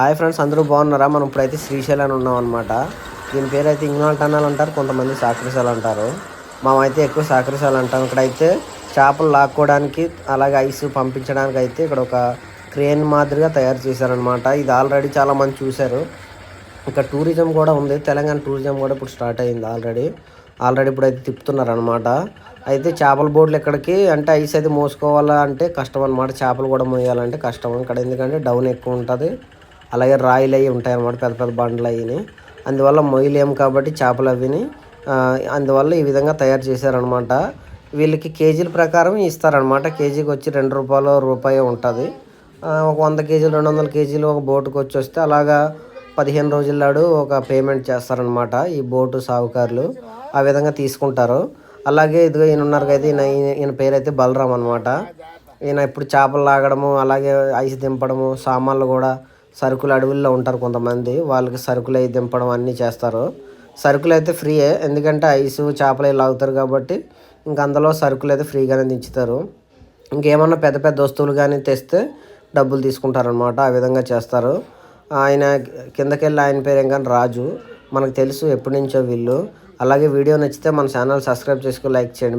Hi friends అందరూ బాగున్నారా? మనం ఇప్పుడైతే శ్రీశైలం ఉన్నాం అనమాట దీని పేరు అయితే ఇంగ్నాల్ టన్నల్ అంటారు కొంతమంది సాకరిశాలు అంటారు. మేమైతే ఎక్కువ సాకరిశాలు అంటాం. ఇక్కడైతే చేపలు లాక్కోవడానికి అలాగే ఐస్ పంపించడానికి అయితే ఇక్కడ ఒక క్రేన్ మాదిరిగా తయారు చేశారనమాట ఇది ఆల్రెడీ చాలామంది చూశారు. ఇక్కడ టూరిజం కూడా ఉంది. తెలంగాణ టూరిజం కూడా ఇప్పుడు స్టార్ట్ అయింది ఆల్రెడీ. ఆల్రెడీ ఇప్పుడు అయితే తిప్పుతున్నారు అనమాట అయితే చేపల బోట్లు ఎక్కడికి? అంటే ఐస్ అయితే మోసుకోవాలా అంటే కష్టం అనమాట చేపలు కూడా మోయాలంటే కష్టం. ఇక్కడ ఎందుకంటే డౌన్ ఎక్కువ ఉంటుంది. అలాగే రాయిలు అవి ఉంటాయి అనమాట పెద్ద పెద్ద బండలు అవి అందువల్ల మొయ్యలేము కాబట్టి చేపలు అవిని అందువల్ల ఈ విధంగా తయారు చేశారనమాట వీళ్ళకి కేజీల ప్రకారం ఇస్తారనమాట కేజీకి వచ్చి రెండు రూపాయలు రూపాయి ఉంటుంది. ఒక వంద కేజీలు రెండు వందల కేజీలు ఒక బోటుకు వచ్చి వస్తే అలాగా పదిహేను రోజుల నాడు ఒక పేమెంట్ చేస్తారనమాట ఈ బోటు సాగుకారులు ఆ విధంగా తీసుకుంటారు. అలాగే ఇదిగో ఈయన ఉన్నారు కదా ఈయన ఈయన పేరు అయితే బలరాం అనమాట ఈయన ఇప్పుడు చేపలు లాగడము అలాగే ఐస్ దింపడము సామాన్లు కూడా సరుకులు అడవుల్లో ఉంటారు కొంతమంది. వాళ్ళకి సరుకులు అవి దింపడం అన్నీ చేస్తారు. సరుకులు అయితే ఫ్రీయే. ఎందుకంటే ఐసు చేపలు అవి లాగుతారు కాబట్టి ఇంక అందులో సరుకులు అయితే ఫ్రీగానే దించుతారు. ఇంకేమన్నా పెద్ద పెద్ద వస్తువులు కానీ తెస్తే డబ్బులు తీసుకుంటారనమాట ఆ విధంగా చేస్తారు. ఆయన కిందకెళ్ళి ఆయన పేరు ఏం రాజు. మనకు తెలుసు ఎప్పటి నుంచో వీళ్ళు. అలాగే వీడియో నచ్చితే మన ఛానల్ సబ్స్క్రైబ్ చేసుకుని లైక్ చేయండి.